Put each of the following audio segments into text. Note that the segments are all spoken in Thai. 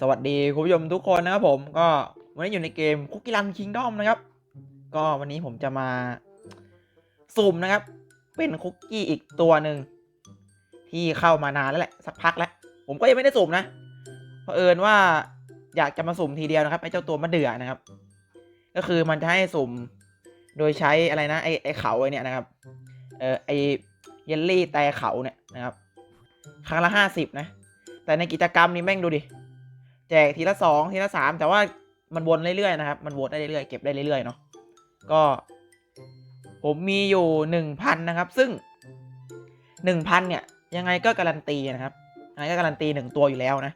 สวัสดีคุณผู้ชมทุกคนนะครับผมก็วันนี้อยู่ในเกมคุกกี้รันคิงดอมนะครับ ก็วันนี้ผมจะมาสุ่มนะครับ เป็นคุกกี้อีกตัวหนึ่งที่เข้ามานานแล้วแหละสักพักแล้ว ผมก็ยังไม่ได้สุ่มนะเพราะเอิญว่าอยากจะมาสุ่มทีเดียวนะครับไอ้เจ้าตัวมะเดื่อนะครับ ก็คือมันจะให้สุ่มโดยใช้อะไรนะไอ้ไอ้เขาไอ้เนี่ยนะครับเออไอ้เยลลี่แต่เขาเนี่ยนะครับ ครั้งละห้าสิบนะ แต่ในกิจกรรมนี้แม่งดูดิ แจกทีละสองทีละสามแต่ว่ามันวนเรื่อยๆนะครับ มันวนได้เรื่อยๆเก็บได้เรื่อยๆเนาะก็ ผมมีอยู่หนึ่งพันนะครับ ซึ่งหนึ่งพันเนี่ย ยังไงก็การันตีนะครับยังไงก็การันตีหนึ่งตัวอยู่แล้วนะ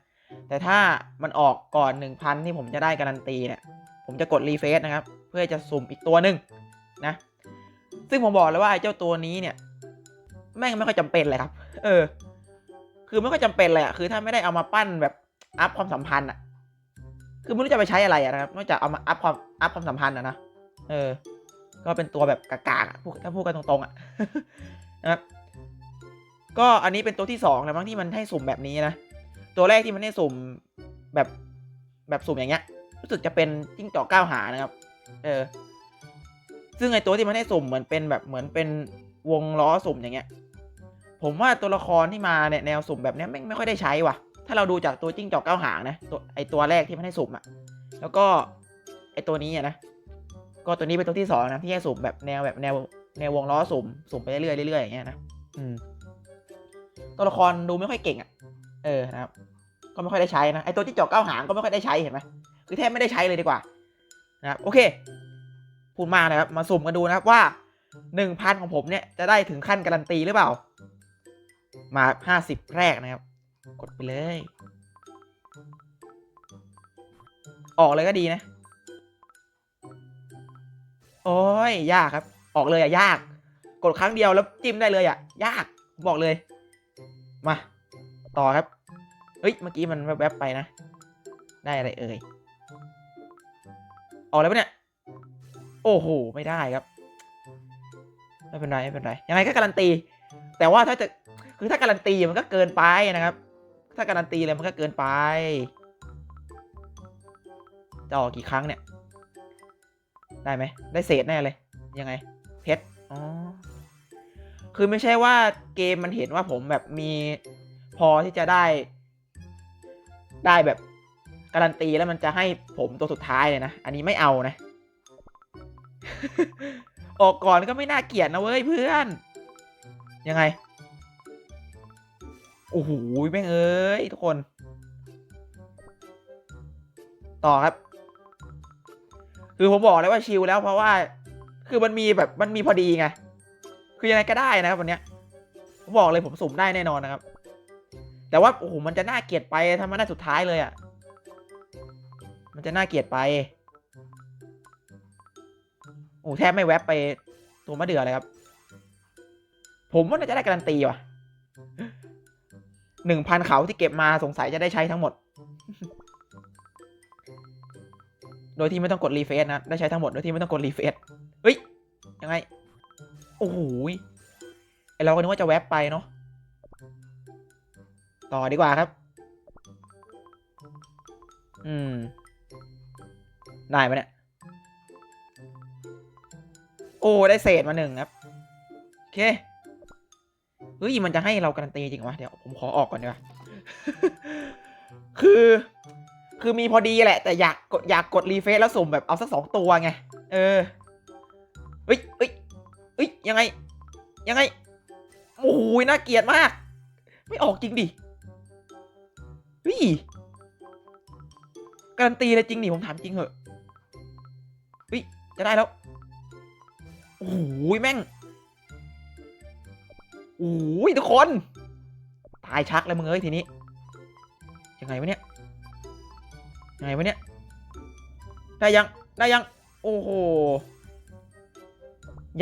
แต่ถ้ามันออกก่อนหนึ่งพันที่ผมจะได้การันตีเนี่ยผมจะกดรีเฟซนะครับ เพื่อจะสุ่มอีกตัวหนึ่งนะ ซึ่งผมบอกเลยว่าไอ้เจ้าตัวนี้เนี่ย แม่งไม่ค่อยจำเป็นเลยครับ เออ คือไม่ค่อยจำเป็นเลยอะคือถ้าไม่ได้เอามาปั้นแบบ อัพความสัมพันธ์อะคือไม่รู้จะไปใช้อะไรอะนะครับนอกจากเอามาอัพความอัพความสัมพันธ์อะนะเออ ก็เป็นตัวแบบกากๆพูดถ้าพูดกันตรงๆอะนะครับก็อันนี้เป็นตัวที่สองแล้วมั้งที่มันให้สุ่มแบบนี้นะตัวแรกที่มันให้สุ่มแบบแบบสุ่มอย่างเงี้ย รู้สึกจะเป็นจิ้งจอกก้าวหานะครับ เออ ซึ่งไอตัวที่มันให้สุ่มเหมือนเป็นแบบเหมือนเป็นวงล้อสุ่มอย่างเงี้ย ผมว่าตัวละครที่มาเนี่ยแนวสุ่มแบบเนี้ยไม่ไม่ค่อยได้ใช้ว่ะ ถ้าเราดูจากตัวจิ้งจอกเก้าหางนะตัวไอตัวแรกที่มันให้สุ่มอะแล้วก็ไอตัวนี้อะนะก็ตัวนี้เป็นตัวที่สองนะที่ให้สุ่มแบบแนวแบบแนวแนววงล้อสุ่มสุ่มไปเรื่อยเรื่อยอย่างเงี้ยนะอืมตัวละครดูไม่ค่อยเก่งอะเออนะครับ ก็ไม่ค่อยได้ใช้นะไอตัวจิ้งจอกเก้าหางก็ไม่ค่อยได้ใช้เห็นไหมคือแทบไม่ได้ใช้เลยดีกว่านะครับโอเค พูดมากนะครับ มาสุ่มกันดูนะครับว่าหนึ่งพันของผมเนี่ยจะได้ถึงขั้นการันตีหรือเปล่า มาห้าสิบแรกนะครับ กดไปเลย ออกเลยก็ดีนะ โอ้ย ยากครับ ออกเลยอะยาก กดครั้งเดียวแล้วจิ้มได้เลยอะยาก บอกเลย มา ต่อครับ เฮ้ย เมื่อกี้มันแวบๆไปนะ ได้อะไรเอ่ย ออกแล้วปะเนี่ย โอ้โห ไม่ได้ครับ ไม่เป็นไร ไม่เป็นไร ยังไงก็การันตี แต่ว่าถ้าจะคือถ้าการันตีมันก็เกินไปนะครับ ถ้าการันตีเลยมันก็เกินไป จะออกกี่ครั้งเนี่ย ได้ไหม ได้เศษแน่เลย ยังไง เพชร อ๋อ คือไม่ใช่ว่าเกมมันเห็นว่าผมแบบมีพอที่จะได้ ได้แบบการันตีแล้วมันจะให้ผมตัวสุดท้ายเลยนะ อันนี้ไม่เอานะ ออกก่อนก็ไม่น่าเกลียดนะเว้ยเพื่อน ยังไง โอ้โหแม่งเอ้ยทุกคน ต่อครับ คือผมบอกเลยว่าชิลแล้วเพราะว่า คือมันมีแบบมันมีพอดีไง คือยังไงก็ได้นะครับวันเนี้ยผมบอกเลยผมสุ่มได้แน่นอนนะครับ แต่ว่าโอ้โหมันจะน่าเกลียดไปถ้ามันได้สุดท้ายเลยอะ่ะ มันจะน่าเกลียดไป โอ้แทบไม่แวบไปตัวมะเดื่อเลยครับ ผมว่าน่าจะได้การันตีว่ะ หนึ่งพันเขาที่เก็บมาสงสัยจะได้ใช้ทั้งหมด โดยที่ไม่ต้องกดรีเฟซนะ ได้ใช้ทั้งหมดโดยที่ไม่ต้องกดรีเฟซเฮ้ย ยังไง โอ้โหไอเราก็นึกว่าจะแวบไปเนาะ ต่อดีกว่าครับ อืม ได้ไหมเนี่ย โอ้ ได้เศษมาหนึ่งครับ โอเค เฮ้ยมันจะให้เราการันตีจริงวะเดี๋ยวผมขอออกก่อนดีกว่าคือ คือมีพอดีแหละ แต่อยากกดอยากกดรีเฟซแล้วสุ่มแบบเอาสักสองตัวไง เออเฮ้ยเฮ้ยเฮ้ยยังไง ยังไงโอ้โหน่าเกลียดมาก ไม่ออกจริงดิเฮ้ยการันตีเลยจริงดิผมถามจริงเหอะเฮ้ยจะได้แล้วโอ้โหแม่ง อ้ยทุกคน ตายชักเลยมึงเอ้ยทีนี้ ยังไงวะเนี่ย ยังไงวะเนี่ย ได้ยัง ได้ยัง โอ้โห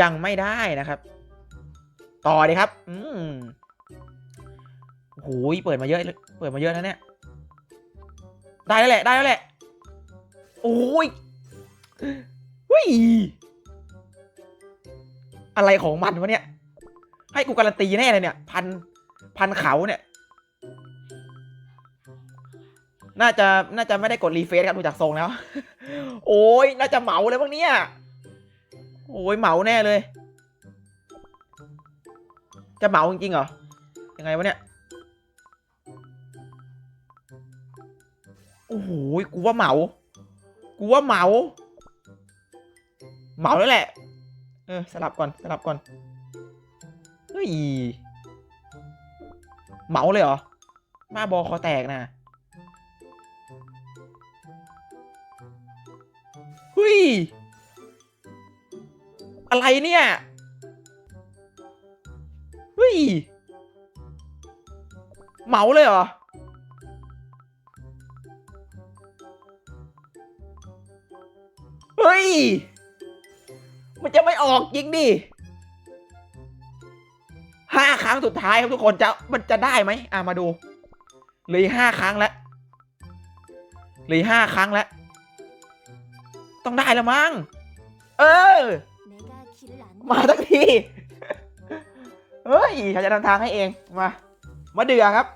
ยังไม่ได้นะครับ ต่อดีครับ อืมโอ้โหเปิดมาเยอะเลยเปิดมาเยอะแล้วเนี่ย ได้แล้วแหละ ได้แล้วแหละ โอ้ยเฮ้ยอะไรของมันวะเนี่ย ให้กูการันตีแน่เลยเนี่ย พันพันเขาเนี่ย น่าจะน่าจะไม่ได้กดรีเฟซครับดูจากทรงแล้ว โอ้ยน่าจะเหมาเลยบ้างเนี่ยโอ้ยเหมาแน่เลย จะเหมาจริงๆเหรอ ยังไงวะเนี่ย โอ้โหกูว่าเหมา กูว่าเหมา เหมาแล้วแหละ เออสลับก่อนสลับก่อน ฮ้ยเหมาเลยเหรอ มาบอคอแตกนะเฮ้ย อะไรเนี่ยเฮ้ยเหมาเลยเหรอเฮ้ย มันจะไม่ออกจริงดิ ห้าครั้งสุดท้ายครับทุกคนจะมันจะได้ไหมอะมาดูเลยห้าครั้งแล้วเลยห้าครั้งแล้ว ต้องได้แล้วมั้งเออ มาสักทีเฮ้ยฉันจะทำทางให้เองมามาเดือครับ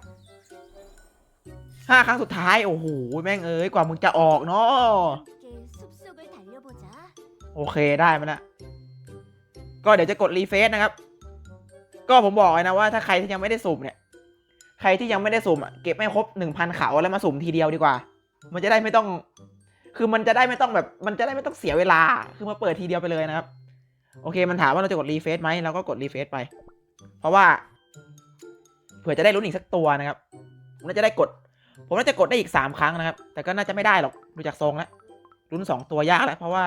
ห้าครั้งสุดท้ายโอ้โหแม่งเอ้ยกว่ามึงจะออกเนาะโอเคได้มาละก็เดี๋ยวจะกดรีเฟซนะครับ ก็ผมบอกเลยนะว่าถ้าใครที่ยังไม่ได้สุ่มเนี่ย ใครที่ยังไม่ได้สุ่มอะเก็บไม่ครบหนึ่งพันเขาแล้วมาสุ่มทีเดียวดีกว่า มันจะได้ไม่ต้อง คือมันจะได้ไม่ต้องแบบ มันจะได้ไม่ต้องเสียเวลา คือมาเปิดทีเดียวไปเลยนะครับ โอเค มันถามว่าเราจะกดรีเฟซไหมเราก็กดรีเฟซไป เพราะว่า เผื่อจะได้ลุ้นอีกสักตัวนะครับผมน่าจะได้กด ผมน่าจะกดได้อีกสามครั้งนะครับ แต่ก็น่าจะไม่ได้หรอกดูจากทรงแล้วลุ้นสองตัวยากแล้ว เพราะว่า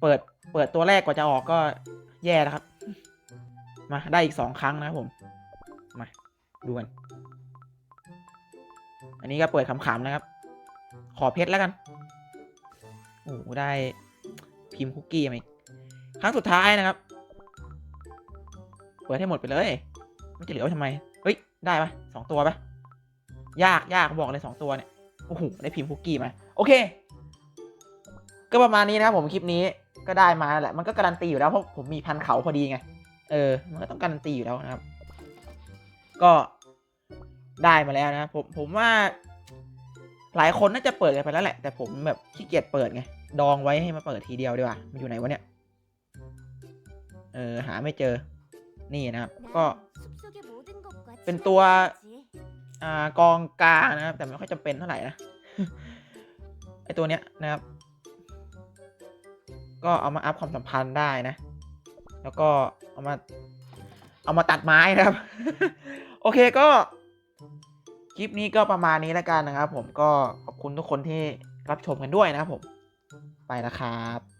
เปิดเปิดตัวแรกกว่าจะออกก็แย่แล้วครับ มาได้อีกสองครั้งนะครับผม มาดูกัน อันนี้ก็เปิดขำๆนะครับ ขอเพชรแล้วกันโอ้โหได้พิมพ์คุกกี้มาอีกครั้งสุดท้ายนะครับ เปิดให้หมดไปเลย มันจะเหลือไว้ทำไม เฮ้ย ได้ปะสองตัวปะยากยากบอกเลยสองตัวเนี่ย โอ้โห ได้พิมพ์คุกกี้มา โอเค ก็ประมาณนี้นะครับผมคลิปนี้ก็ได้มาแหละ มันก็การันตีอยู่แล้วเพราะผมมีพันเขาพอดีไง เออ มันก็ต้องการันตีอยู่แล้วนะครับ ก็ได้มาแล้วนะผมผมว่า หลายคนน่าจะเปิดกันไปแล้วแหละ แต่ผมแบบขี้เกียจเปิดไง ดองไว้ให้มาเปิดทีเดียวดีกว่า มันอยู่ไหนวะเนี่ย เออ หาไม่เจอ นี่นะครับ ก็ เป็นตัวอ่ากองกลางนะครับ แต่ไม่ค่อยจำเป็นเท่าไหร่นะ ไอตัวเนี้ยนะครับ ก็เอามาอัพความสัมพันธ์ได้นะ แล้วก็เอามาเอามาตัดไม้นะครับ โอเคก็ คลิปนี้ก็ประมาณนี้แล้วกันนะครับ ผมก็ขอบคุณทุกคนที่รับชมกันด้วยนะครับผม ไปแล้วครับ